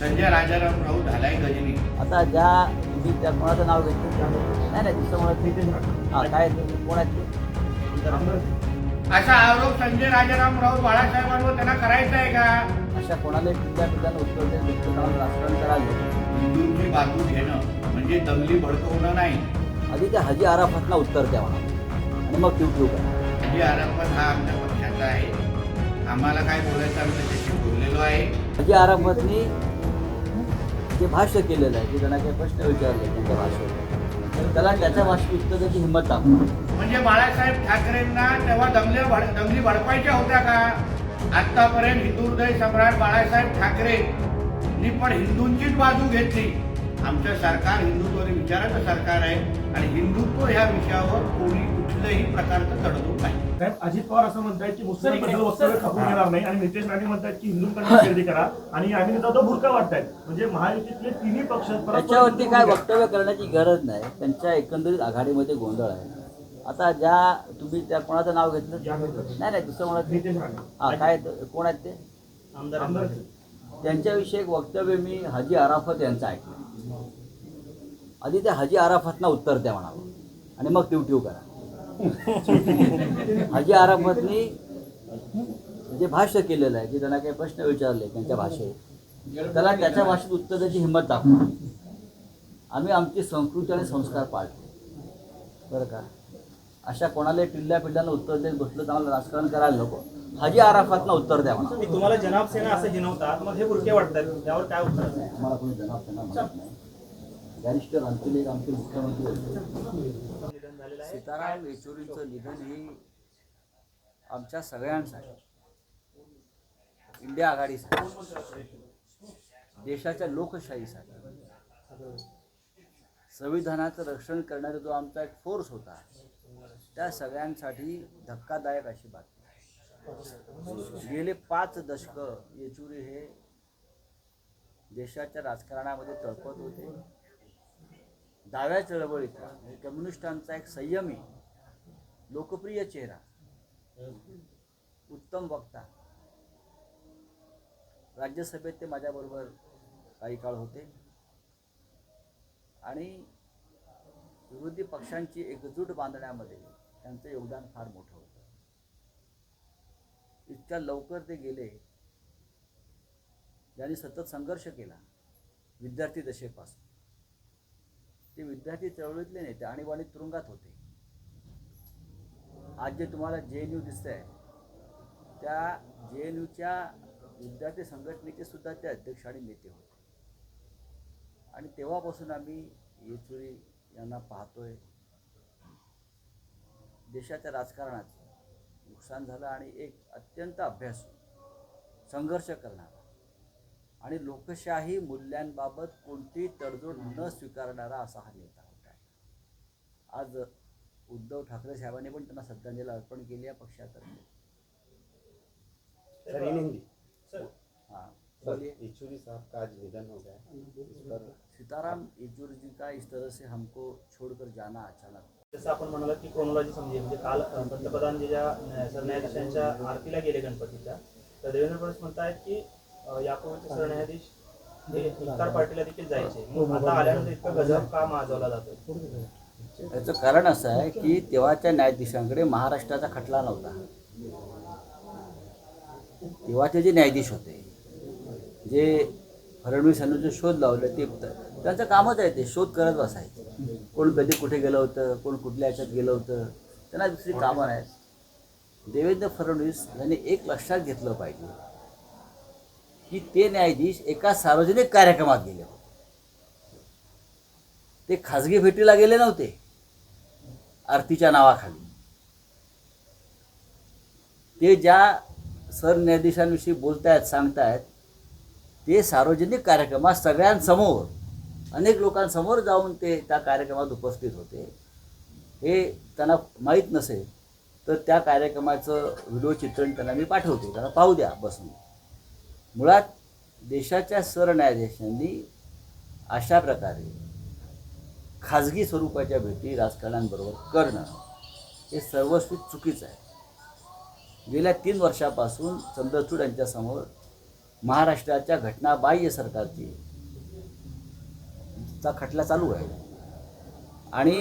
संजय राजाराम राऊत झालाय गजनी. आता ज्या त्या कोणाचं नाव घेतलं नाही नाही हां काय ते? कोण आहेत ते असा आरोप संजय राजाराम राऊत बाळासाहेबांवर त्यांना करायचा आहे का? अशा कोणाला पिढ्यांना उत्तर राजकारण करायला. हिंदूंची बाजू घेणं म्हणजे दंगली भडकवणं नाही. आधी त्या हजी आराफातला उत्तर द्या म्हणा आणि मग करा. म्हणजे आरंभत हा आमच्या पक्षाचा आहे. आम्हाला काय बोलायचं आम्ही त्याच्याशी बोललेलो आहे. हजी आराफातनी जे भाष्य केलेलं आहे की त्यांना काही प्रश्न विचारले त्यांच्या भाषेत त्याला त्याच्या भाषेत उत्तर हिंमत दाखवा. म्हणजे बाळासाहेब ठाकरेंना तेव्हा दंगल्या भड दंगली भडपायच्या होत्या का? आतापर्यंत हिंदू हृदय सम्राट बाळासाहेब ठाकरेंनी पण हिंदूंचीच बाजू घेतली. आमचं सरकार हिंदुत्वाने विचाराचं सरकार आहे आणि हिंदुत्व ह्या विषयावर कोणी कुठल्याही प्रकारचं तडजोड नाही. साहेब अजित पवार असं म्हणतायत की मुस्लिमांबद्दल वक्तव्य खपून घेणार नाही आणि नितेश राणे म्हणतात की हिंदूंकडे खरेदी करा आणि आम्ही तो बुरका वाटतायत. म्हणजे महायुतीतले तिन्ही पक्ष त्याच्यावरती काय. वक्तव्य करण्याची गरज नाही. त्यांच्या एकंदरीत आघाडीमध्ये गोंधळ आहे. आता ज्या तुम्ही त्या कोणाचं नाव घेतलं. नाही नाही दुसरं राणे. हां काय कोण आहेत ते? आमदार त्यांच्याविषयी एक वक्तव्य मी हाजी आराफत यांचं ऐकलं. आधी त्या हाजी आराफतना उत्तर द्या म्हणावं. आणि मग ट्यूब करा. हाजी आराफतनी जे भाष्य केलेलं आहे की त्यांना काही प्रश्न विचारले त्यांच्या भाषेत त्याला त्याच्या भाषेत उत्तर द्यायची हिंमत दाखवा. आम्ही आमची संस्कृती आणि संस्कार पाळतो. बरं का? अशा कोणाला टिल्ल्या पिल्ल्यांना उत्तर देत बसलं तर आम्हाला राजकारण करायला नको. हाजी आराफातना उत्तर द्या म्हणा मी तुम्हाला जनाब सेना असं हिनवतात मग हे बुरके वाटतात त्यावर काय उत्तर? आम्हाला कोणी जनाब त्यांना म्हणत नाही. बॅरिस्टर आमचे एक आमचे मुख्यमंत्री होते. सीताराम येचुरींचं निधन ही आमच्या सगळ्यांसाठी. इंडिया आघाडीसाठी. देशाच्या लोकशाहीसाठी. संविधानाचं रक्षण करणारा जो आमचा एक फोर्स होता त्या सगळ्यांसाठी धक्कादायक अशी बातमी. गेले पाच दशकं येचुरी हे देशाच्या राजकारणामध्ये तळपत होते. डाव्या चळवळीचा म्हणजे कम्युनिस्टांचा एक संयमी लोकप्रिय चेहरा. उत्तम वक्ता. राज्यसभेत ते माझ्याबरोबर काही काळ होते. आणि विरोधी पक्षांची एकजूट बांधण्यामध्ये त्यांचं योगदान फार मोठं होतं. इतक्या लवकर ते गेले. ज्यांनी सतत संघर्ष केला. विद्यार्थी दशेपासून. ते विद्यार्थी चळवळीतले नेते आणीबाणी तुरुंगात होते. आज जे तुम्हाला जे एन यू दिसतंय त्या जे एन यूच्या विद्यार्थी संघटनेचे सुद्धा ते अध्यक्ष आणि नेते होते. आणि तेव्हापासून आम्ही येचुरी यांना पाहतोय. देशाच्या राजकारणाचं नुकसान झालं आणि एक अत्यंत अभ्यास संघर्ष करणारा आणि लोकशाही मूल्यांबाबत कोणतीही तडजोड न स्वीकारणारा असा हा नेता होता. आज उद्धव ठाकरे साहेबांनी पण त्यांना श्रद्धांजली अर्पण केली आहे पक्षातर्फे. सर इन हिंदी हाँ सर बोलिए. येचुरी साहब का आज निधन हो गया? इस पर सीताराम येचूरी जी का इस तरह से हमको छोड़कर जाना अचानक. जसं आपण म्हणाला की क्रोनॉलॉजी समजे म्हणजे काल पंतप्रधान जे ज्या सरन्यायाधीशांच्या आरतीला गेले गणपतीच्या तर देवेंद्र फडणवीस म्हणतायत की यापूर्वीचे सरन्यायाधीश हे इफ्तार पार्टीला देखील जायचे. मग आता आल्यानंतर इतकं गजब का माजवला जातो याचं कारण असं आहे की तेव्हाच्या न्यायाधीशांकडे महाराष्ट्राचा खटला नव्हता. तेव्हाचे जे न्यायाधीश होते जे फडणवीस यांनी जे शोध लावले ते त्यांचं कामच आहे ते शोध करत बसायचे. कोण कधी कुठे गेलं होतं कोण कुठल्या ह्याच्यात गेलं होतं त्यांना दुसरी कामं नाहीत. देवेंद्र फडणवीस यांनी एक लक्षात घेतलं पाहिजे की ते न्यायाधीश एका सार्वजनिक कार्यक्रमात गेले होते. ते खाजगी भेटीला गेले नव्हते. आरतीच्या नावाखाली. ते ज्या सरन्यायाधीशांविषयी बोलतायत सांगतायत ते सार्वजनिक कार्यक्रमात सगळ्यांसमोर अनेक लोकांसमोर जाऊन ते त्या कार्यक्रमात उपस्थित होते. हे त्यांना माहीत नसेल तर त्या कार्यक्रमाचं व्हिडिओ चित्रण त्यांना मी पाठवतो. त्यांना पाहू द्या बसून. मुळात देशाच्या सरन्यायाधीशांनी अशा प्रकारे खाजगी स्वरूपाच्या भेटी राजकारण्यांबरोबर करणं हे सर्वस्वी चुकीचं आहे. गेल्या तीन वर्षापासून चंद्रचूड यांच्यासमोर महाराष्ट्राच्या घटनाबाह्य सरकारची चा खटला चालू आहे. आणि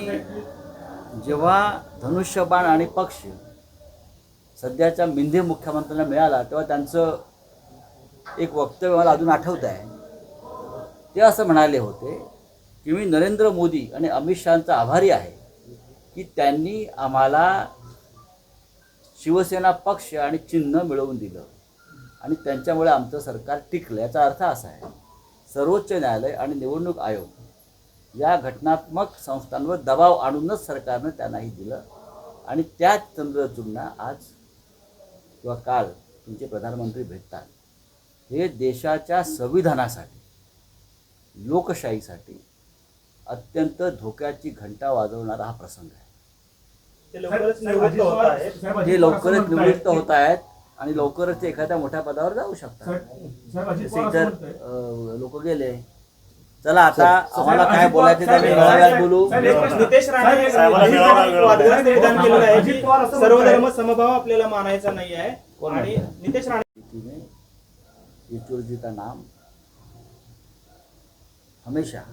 जेव्हा धनुष्यबाण आणि पक्ष सध्याच्या मिंधे मुख्यमंत्र्यांना मिळाला तेव्हा त्यांचं एक वक्तव्य मला अजून आठवत आहे. ते असं म्हणाले होते की मी नरेंद्र मोदी आणि अमित शहाचा आभारी आहे की त्यांनी आम्हाला शिवसेना पक्ष आणि चिन्ह मिळवून दिलं. आणि त्यांच्यामुळे आमचं सरकार टिकलं. याचा अर्थ असा आहे सर्वोच्च न्यायालय आणि निवडणूक आयोग या घटनात्मक संस्थांवर दबाव आणूनच सरकारनं त्यांनाही दिलं. आणि त्याच चंद्रचूडना आज किंवा काल तुमचे प्रधानमंत्री भेटतात. हे देशाच्या संविधानासाठी लोकशाहीसाठी अत्यंत धोक्याची घंटा वाजवणारा हा प्रसंग आहे. ते लवकरच निवृत्त होत आहेत. आणि लवकरच ते एखाद्या मोठ्या पदावर जाऊ शकतात. इतर लोक गेले. चला आता आम्हाला काय बोलायचं ते मेळाव्यात बोलू. नितेश नितेश राणे साहेब, साहेबांनी अजित पवार- एक वादग्रस्त विधान केलेलं आहे अजित पवार असं की सर्व म्हणतायत- धर्म समभाव आपल्याला मानायचा नाही आहे. आणि? नितेश राणे येचुरी जी का नाम हमेशा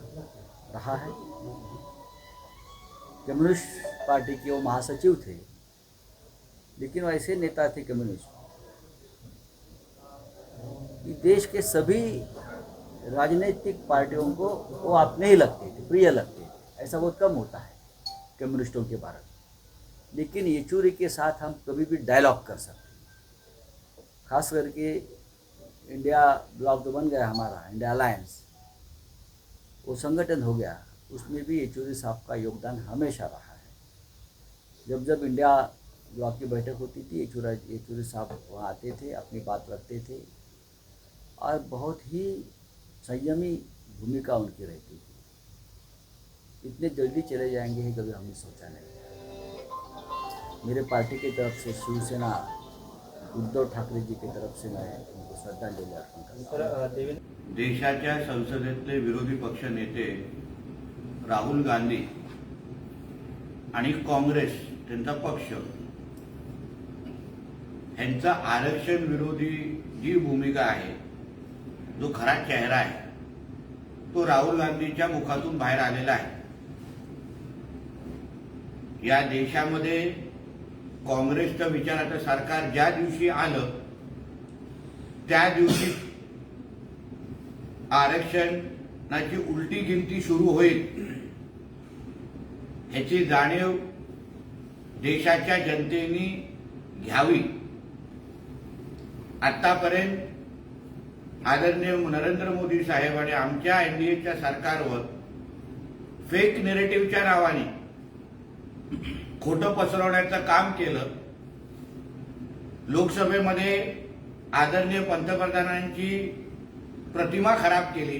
रहा है। कम्युनिस्ट पार्टी के वो महासचिव थे, लेकिन वो ऐसे नेता थे कम्युनिस्ट। कि देश के सभी राजनीतिक पार्टियों को वो अपने ही लगते थे, प्रिय लगते थे। ऐसा बहुत कम होता है कम्युनिस्टों के बारे में। लेकिन येचुरी के साथ हम कभी भी डायलॉग कर सकते खास करके इंडिया ब्लॉक जो बन गया हमारा इंडिया अलायंस वो संगठन हो गया, उसमें भी येचुरी साहब का योगदान हमेशा रहा है। जब जब इंडिया ब्लॉक की बैठक होती थी येचुरा येचुरी साहब वहाँ आते थे, अपनी बात रखते थे, और बहुत ही संयमी भूमिका उनकी रहती थी। इतने जल्दी चले जाएँगे ही कभी हमने सोचा नहीं। मेरे पार्टी की तरफ़ से शिवसेना, उद्धव ठाकरे जी की तरफ़ से मैं श्रद्धांजलि अर्पण देशाच्या संसदेतले विरोधी पक्ष नेते राहुल गांधी आणि काँग्रेस त्यांचा पक्ष यांचा आरक्षण विरोधी जी भूमिका आहे जो खरा चेहरा आहे तो राहुल गांधीच्या मुखातून बाहेर आलेला आहे. या देशामध्ये काँग्रेसचं विचाराचं सरकार ज्या दिवशी आलं त्या दिवशी आरक्षणाची उलटी गिनती सुरू होईल. ह्याची जाणीव देशाच्या जनतेने घ्यावी. आतापर्यंत आदरणीय नरेंद्र मोदी साहेब आणि आमच्या एनडीएच्या सरकारवर फेक नेरेटिव्हच्या नावाने खोटं पसरवण्याचं काम केलं. लोकसभेमध्ये आदरणीय पंतप्रधानांची प्रतिमा खराब केली.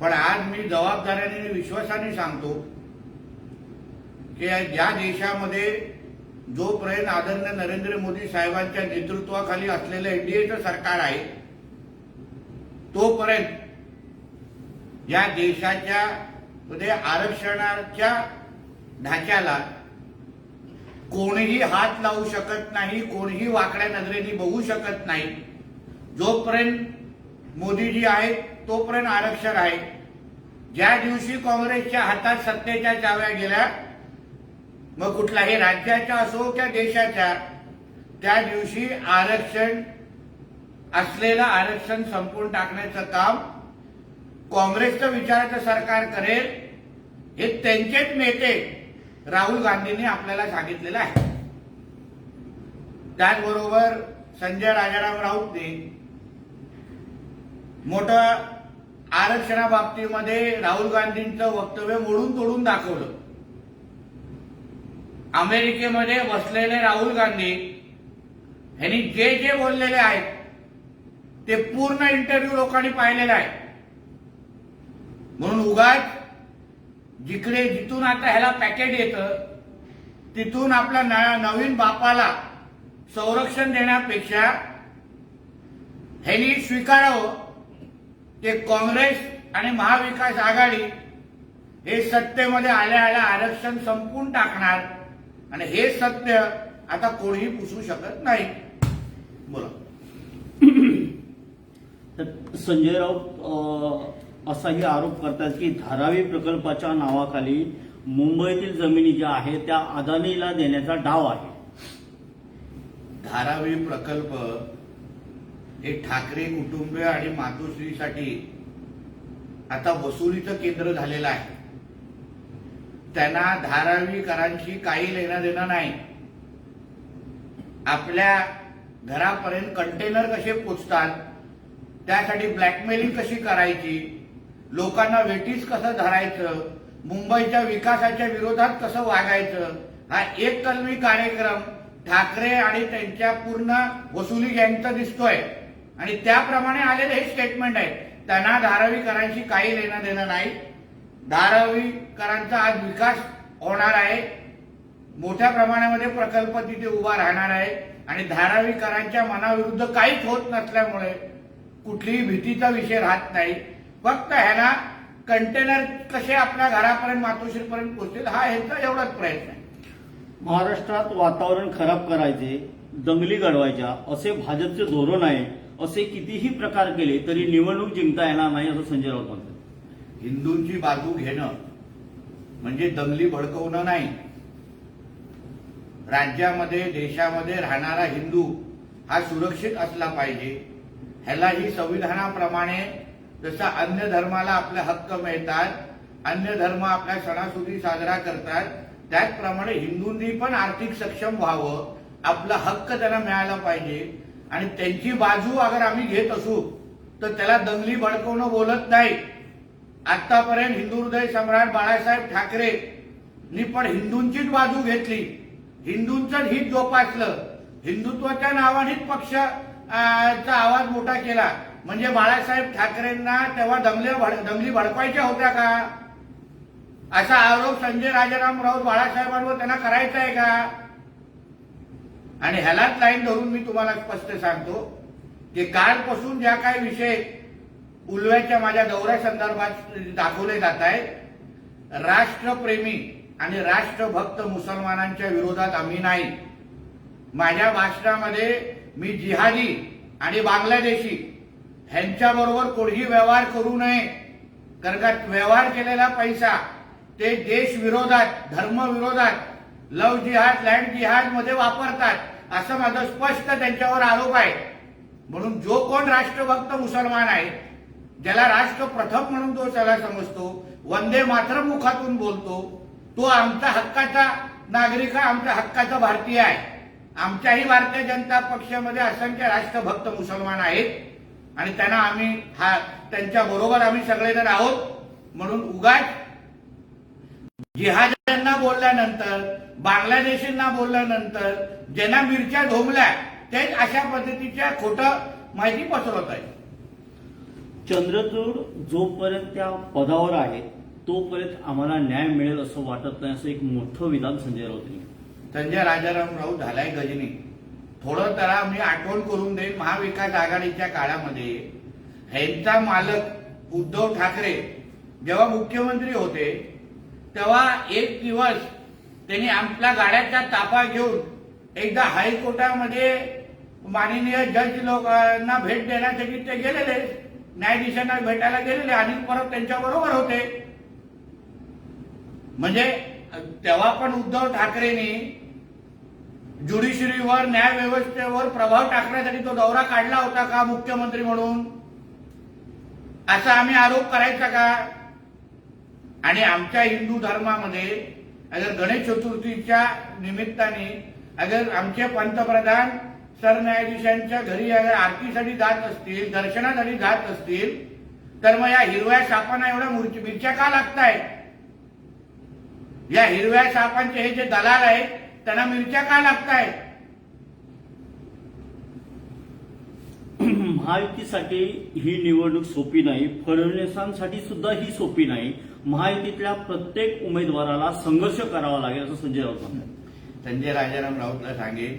पण आज मी जबाबदारीने आणि विश्वासाने सांगतो की ज्या देशामध्ये जोपर्यंत आदरणीय नरेंद्र मोदी साहेबांच्या नेतृत्वाखाली असलेलं एनडीएचं सरकार आहे तोपर्यंत या देशाच्या मध्ये आरक्षणाच्या ढाच्याला कोणीही हात लावू शकत नाही कोणीही वाकड्या नजरेने बघू शकत नाही. जोपर्यंत मोदीजी आहेत तोपर्यंत आरक्षण आहे. ज्या दिवशी काँग्रेसच्या हातात सत्तेच्या चाव्या गेल्या मग कुठल्याही राज्याच्या असो किंवा देशाच्या त्या दिवशी आरक्षण असलेलं आरक्षण संपवून टाकण्याचं काम काँग्रेसचं विचाराचं सरकार करेल हे त्यांचेच नेते राहुल गांधींनी आपल्याला सांगितलेलं आहे. त्याचबरोबर संजय राजाराम राऊतने मोठं आरक्षणाबाबतीमध्ये राहुल गांधींचं वक्तव्य मोडून तोडून दाखवलं. अमेरिकेमध्ये बसलेले राहुल गांधी यांनी जे जे बोललेले आहेत ते पूर्ण इंटरव्ह्यू लोकांनी पाहिलेले आहे. म्हणून उगाच जिकडे जिथून आता ह्याला पॅकेट येतं तिथून आपल्या नवीन बापाला संरक्षण देण्यापेक्षा ह्यांनी स्वीकारावं. ते काँग्रेस आणि महाविकास आघाडी हे सत्तेमध्ये आल्या आल्या आरक्षण संपून टाकणार. आणि हे सत्य आता कोणीही पुसू शकत नाही. बोला. संजय राऊत असाही आरोप करतात की धारावी प्रकल्पाच्या नावाखाली मुंबईतील जमिनी ज्या आहेत त्या अदानीला देण्याचा डाव आहे. धारावी प्रकल्प हे ठाकरे कुटुंबीय आणि मातोश्रीसाठी आता वसुलीचं केंद्र झालेलं आहे. त्यांना धारावीकरांशी काही लेणं देणं नाही. आपल्या घरापर्यंत कंटेनर कसे पोचतात त्यासाठी ब्लॅकमेलिंग कशी करायची लोकांना वेटीस कसं धरायचं मुंबईच्या विकासाच्या विरोधात कसं वागायचं हा एक कलमी कार्यक्रम ठाकरे आणि त्यांच्या पूर्ण वसुली गँगचा दिसतोय. आणि त्याप्रमाणे आलेले हे स्टेटमेंट आहे त्यांना धारावीकरांशी काही लेणं देणं नाही. धारावीकरांचा आज विकास होणार आहे. मोठ्या प्रमाणामध्ये प्रकल्प तिथे उभा राहणार आहे. आणि धारावीकरांच्या मनाविरुद्ध काहीच होत नसल्यामुळे कुठलीही भीतीचा विषय राहत नाही. फक्त ह्याला कंटेनर कसे आपल्या घरापर्यंत मातोश्रीपर्यंत पोहोचतील हा ह्यांचा एवढाच प्रयत्न आहे. महाराष्ट्रात वातावरण खराब करायचे दंगली घडवायच्या असे भाजपचे धोरण आहे असे कितीही प्रकार केले तरी निवडणूक जिंकता येणार नाही असं संजय राऊत म्हणतात. हिंदूंची बाजू घेणं म्हणजे दंगली भडकवणं नाही. राज्यामध्ये देशामध्ये राहणारा हिंदू हा सुरक्षित असला पाहिजे. ह्यालाही संविधानाप्रमाणे जसं अन्य धर्माला आपले हक्क मिळतात अन्य धर्म आपल्या सणासुदी साजरा करतात त्याचप्रमाणे हिंदूंनी पण आर्थिक सक्षम व्हावं आपला हक्क त्यांना मिळाला पाहिजे. आणि त्यांची बाजू अगर आम्ही घेत असू तर त्याला दंगली भडकवणं बोलत नाही. आतापर्यंत हिंदू हृदय सम्राट बाळासाहेब ठाकरे नी पण हिंदूंचीच बाजू घेतली. हिंदूंचं हित जोपासलं. हिंदुत्वाच्या नावानेच पक्षाचा चा आवाज मोठा केला. म्हणजे बाळासाहेब ठाकरेंना तेव्हा दंगल्या भड- दंगली भडकवायच्या होत्या का? असा आरोप संजय राजाराम राऊत बाळासाहेबांवर त्यांना करायचा आहे का? आणि ह्यालाच लाईन धरून मी तुम्हाला स्पष्ट सांगतो की कालपासून ज्या काही विषय उलव्याच्या माझ्या दौऱ्या संदर्भात दाखवले जात आहेत राष्ट्रप्रेमी आणि राष्ट्रभक्त मुसलमानांच्या विरोधात आम्ही नाही. माझ्या भाषणामध्ये मी जिहादी आणि बांगलादेशी ह्यांच्याबरोबर कोणीही व्यवहार करू नये. कारण का व्यवहार केलेला पैसा ते देश विरोधात धर्म लव जिहाद लँड जिहादमध्ये वापरतात असं माझं स्पष्ट त्यांच्यावर आरोप आहे. म्हणून जो कोण राष्ट्रभक्त मुसलमान आहे ज्याला राष्ट्र प्रथम म्हणून तो त्याला समजतो वंदे मात्र मुखातून बोलतो तो आमचा हक्काचा नागरिक आहे आमच्या हक्काचा भारतीय आहे. आमच्याही भारतीय जनता पक्षामध्ये असंख्य राष्ट्रभक्त मुसलमान आहेत. आणि त्यांना आम्ही हा त्यांच्या बरोबर आम्ही सगळेजण आहोत म्हणून उगाच जिहाद्यांना बोलल्यानंतर बांगलादेशींना बोलल्यानंतर ज्यांना मिरच्या ढोमल्या तेच अशा पद्धतीच्या खोटं माहिती पसरवत आहे चंद्रचूड जोपर्यंत त्या पदावर आहे तोपर्यंत आम्हाला न्याय मिळेल असं वाटत नाही असं एक मोठं विधान संजय राऊत. संजय राजाराम राऊत झालाय गजनी थोडं त्याला मी म्हणजे आठवण करून देईन महाविकास आघाडीच्या काळामध्ये. ह्यांचा मालक उद्धव ठाकरे जेव्हा मुख्यमंत्री होते तेव्हा एक दिवस त्यांनी आपल्या गाड्याचा ताफा घेऊन एकदा हायकोर्टामध्ये माननीय जज लोकांना भेट देण्यासाठी ते गेलेले न्यायाधीशांना भेटायला गेलेले आणि परत त्यांच्या बरोबर होते. म्हणजे तेव्हा पण उद्धव ठाकरेंनी ज्युडिशरीवर न्याय व्यवस्थेवर प्रभाव टाकण्यासाठी तो दौरा काढला होता का मुख्यमंत्री म्हणून? असा आम्ही आरोप करायचा का? आणि आमच्या हिंदू धर्मामध्ये अगर गणेश चतुर्थीच्या निमित्ताने अगर आमचे पंतप्रधान सरन्यायाधीशांच्या घरी अगर आरतीसाठी जात असतील दर्शनासाठी जात असतील तर मग या हिरव्या सापांना एवढ्या मूर्ती मिरच्या का लागतायत? या हिरव्या सापांचे हे जे दलाल आहेत त्यांना मिरच्या का लागतायत? महायुतीसाठी ही निवडणूक सोपी नाही फडणवीसांसाठी सुद्धा ही सोपी नाही. महायुतीतल्या प्रत्येक उमेदवाराला संघर्ष करावा लागेल असं संजय राऊत म्हणतात. संजय राजाराम राऊतला सांगेल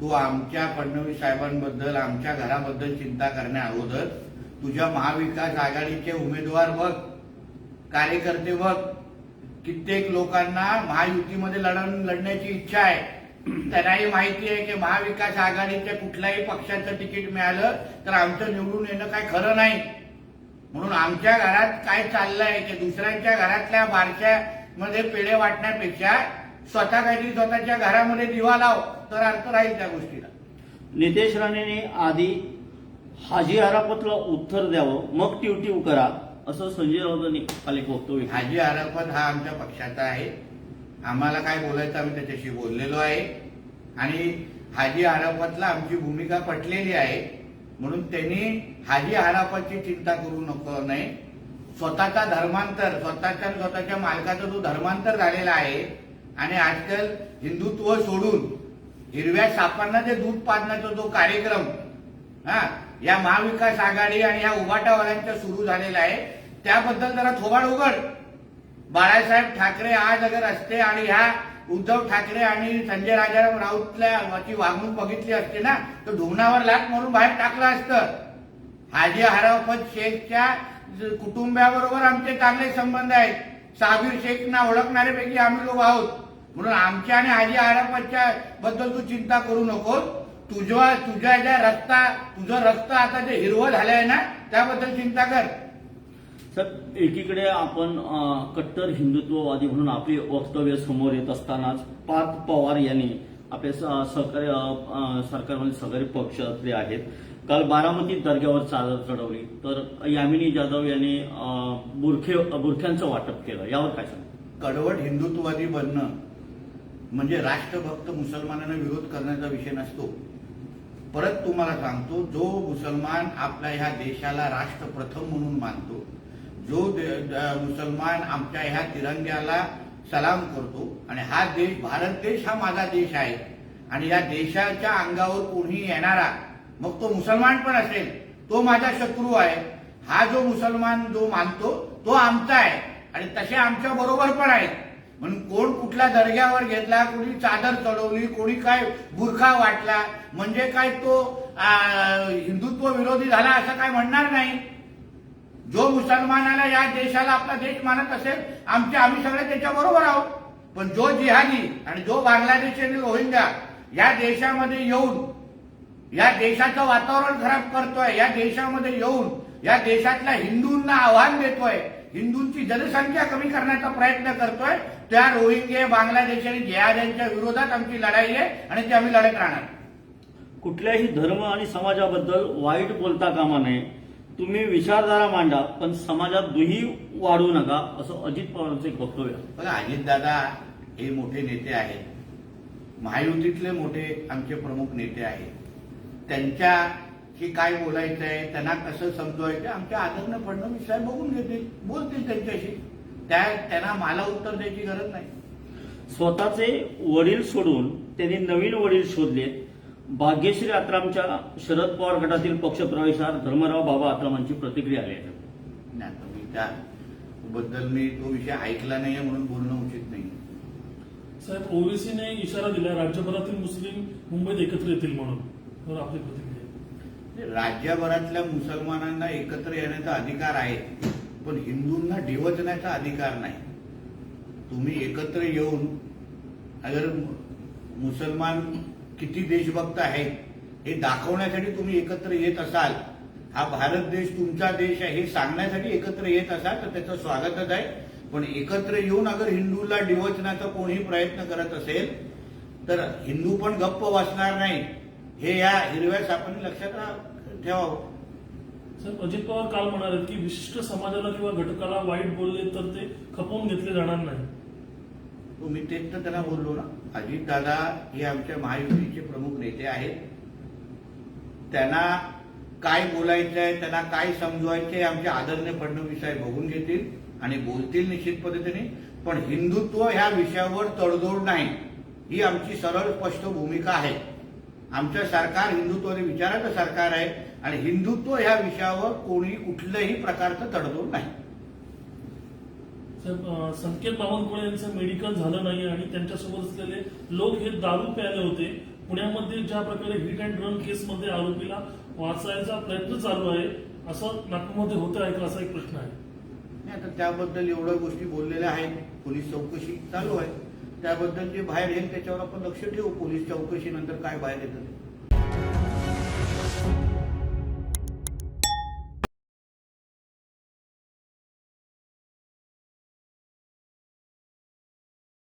तू आमच्या फडणवीस साहेबांबद्दल आमच्या घराबद्दल चिंता करण्या अगोदर तुझ्या महाविकास आघाडीचे उमेदवार बघ कार्यकर्ते बघ कित्येक लोकांना महायुतीमध्ये लढण लढण्याची इच्छा आहे. त्यांनाही माहिती आहे की महाविकास आघाडीच्या कुठल्याही पक्षाचं तिकीट मिळालं तर आमचं निवडून येणं काय खरं नाही. म्हणून आमच्या घरात काय चाललंय की दुसऱ्यांच्या घरातल्या बारक्यामध्ये पेढे वाटण्यापेक्षा स्वतः काहीतरी स्वतःच्या घरामध्ये दिवा लाव तर अर्थ राहील त्या गोष्टीला. नितेश राणेने आधी हाजी आरापतला उत्तर द्यावं मग टिवटिव करा असं संजय राऊतांनी काल एक वक्तव्य हाजी आराफत हा आमच्या पक्षाचा आहे. आम्हाला काय बोलायचं आम्ही त्याच्याशी बोललेलो आहे. आणि हाजी आराफतला आमची भूमिका पटलेली आहे. म्हणून त्यांनी हाजी आराफतची चिंता करू नको नाही. स्वतःचा धर्मांतर स्वतःच्या स्वतःच्या मालकाचा जो धर्मांतर झालेला आहे आणि आजकाल हिंदुत्व सोडून हिरव्या सापांना जे दूध पाजण्याचा जो कार्यक्रम हा या महाविकास आघाडी आणि या उभाटावाल्यांचा सुरू झालेला आहे त्याबद्दल जरा थोबाड उघड. बाळासाहेब ठाकरे आज अगर असते आणि ह्या उद्धव ठाकरे आणि संजय राजाराम राऊतल्या वागणूक बघितली असते ना तर ढुंगणावर लाट मारून बाहेर टाकलं असतं. हाजी हराफत शेखच्या कुटुंबाबरोबर आमचे चांगले संबंध आहेत. साबीर शेखना ओळखणाऱ्यापैकी आम्ही लोक आहोत. म्हणून आमच्या आणि हाजी हराफतच्या बद्दल तू चिंता करू नको. तुझ्या तुझ्या ज्या रस्ता तुझं रस्ता आता जे हिरवं झालंय ना त्याबद्दल चिंता कर. तर एकीकडे आपण कट्टर हिंदुत्ववादी म्हणून आपली वक्तव्य समोर येत असतानाच पार्थ पवार यांनी आपले स- सहकारी सरकारमध्ये सहकारी पक्षातले आहेत काल बारामती दर्ग्यावर चादर चढवली. तर यामिनी जाधव यांनी बुरखे बुरख्यांचं वाटप केलं. यावर काय सांग कडवट हिंदुत्ववादी बनणं म्हणजे राष्ट्रभक्त मुसलमानांना विरोध करण्याचा विषय नसतो. परत तुम्हाला सांगतो जो मुसलमान आपल्या ह्या देशाला राष्ट्र प्रथम म्हणून मानतो जो दे- मुसलमान आमच्या ह्या तिरंग्याला सलाम करतो. आणि हा देश भारत देश हा माझा देश आहे. आणि या देशाच्या अंगावर कोणी येणारा मग तो मुसलमान पण असेल. तो माझा शत्रू आहे. हा जो मुसलमान जो मानतो तो आमचा आहे. आणि तसे आमच्या बरोबर पण आहेत. म्हणून कोण कुठल्या दर्ग्यावर घेतला कोणी चादर चढवली कोणी काय बुरखा वाटला म्हणजे काय तो हिंदुत्व विरोधी झाला असं काय म्हणणार नाही. जो मुसलमानाला या देशाला आपला देश मानत असेल आमचे आम्ही सगळे त्याच्या बरोबर आहोत. पण जो जिहादी आणि जो बांगलादेशी आणि रोहिंग्या या देशामध्ये येऊन या देशाचं वातावरण खराब करतोय या देशामध्ये येऊन या देशातल्या हिंदूंना आव्हान देतोय हिंदूंची जनसंख्या कमी करण्याचा प्रयत्न करतोय त्या रोहिंगे बांगलादेश आणि जिहाद्यांच्या विरोधात आमची लढाई आहे आणि ती आम्ही लढत राहणार. कुठल्याही धर्म आणि समाजाबद्दल वाईट बोलता कामा नये. तुम्ही विचारधारा मांडा पण समाजात दुही वाढू नका असं अजित पवारांचं एक वक्तव्य. बघा अजितदादा हे मोठे नेते आहेत. महायुतीतले मोठे आमचे प्रमुख नेते आहेत. त्यांच्याशी काय बोलायचं आहे त्यांना कसं समजवायचं आमच्या आदरणीय फडणवीस साहेब बघून घेतील बोलतील त्यांच्याशी. त्या त्यांना मला उत्तर द्यायची गरज नाही. स्वतःचे वडील सोडून त्यांनी नवीन वडील शोधले भाग्यश्री आत्रामच्या शरद पवार गटातील पक्षप्रवेशात धर्मराव बाबा आत्रामांची प्रतिक्रिया आली आहे. नाही आता मी त्याबद्दल मी तो विषय ऐकला नाहीये म्हणून बोलणं उचित नाही साहेब ओवेसीने इशारा दिला राज्यभरातील मुस्लिम मुंबईत एकत्र येतील म्हणून. तर आपली प्रतिक्रिया? राज्यभरातल्या मुसलमानांना एकत्र येण्याचा अधिकार आहे पण हिंदूंना डिवचण्याचा अधिकार नाही. तुम्ही एकत्र येऊन अगर मु- मुसलमान किती देशभक्त आहेत हे दाखवण्यासाठी तुम्ही एकत्र येत असाल. हा भारत देश तुमचा देश आहे हे सांगण्यासाठी एकत्र येत असाल तर त्याचं स्वागतच आहे. पण एकत्र येऊन अगर हिंदूला डिवचण्याचा कोणीही प्रयत्न करत असेल तर हिंदू पण गप्प वाचणार नाही हे या हिरव्या सापांनी लक्षात ठेवावं. सर अजित पवार काल म्हणाले की विशिष्ट समाजाला किंवा घटकाला वाईट बोलले तर ते खपवून घेतले जाणार नाही. तो मी तेच तर त्यांना बोललो ना. अजितदादा हे आमच्या महायुतीचे प्रमुख नेते आहेत. त्यांना काय बोलायचं आहे त्यांना काय समजवायचं आहे आमचे आदरणीय फडणवीस साहेब बघून घेतील आणि बोलतील निश्चित पद्धतीने. पण हिंदुत्व ह्या विषयावर तडजोड नाही. ही आमची सरळ स्पष्ट भूमिका आहे. आमचं सरकार हिंदुत्वाने विचाराचं सरकार आहे आणि हिंदुत्व ह्या विषयावर कोणी कुठल्याही प्रकारचं तडजोड नाही. तर संकेत बावनकुळे यांचं मेडिकल झालं नाही आणि त्यांच्यासोबत असलेले लोक हे दारू प्यायले होते. पुण्यामध्ये ज्या प्रकारे हिट अँड रन केसमध्ये आरोपीला वाचायचा प्रयत्न चालू आहे असं नागपूरमध्ये होतं आहे का असा एक प्रश्न आहे? नाही आता त्याबद्दल एवढ्या गोष्टी बोललेल्या आहेत पोलीस चौकशी चालू आहे. त्याबद्दल जे बाहेर येईल त्याच्यावर आपण लक्ष ठेवू पोलीस चौकशीनंतर काय बाहेर येतं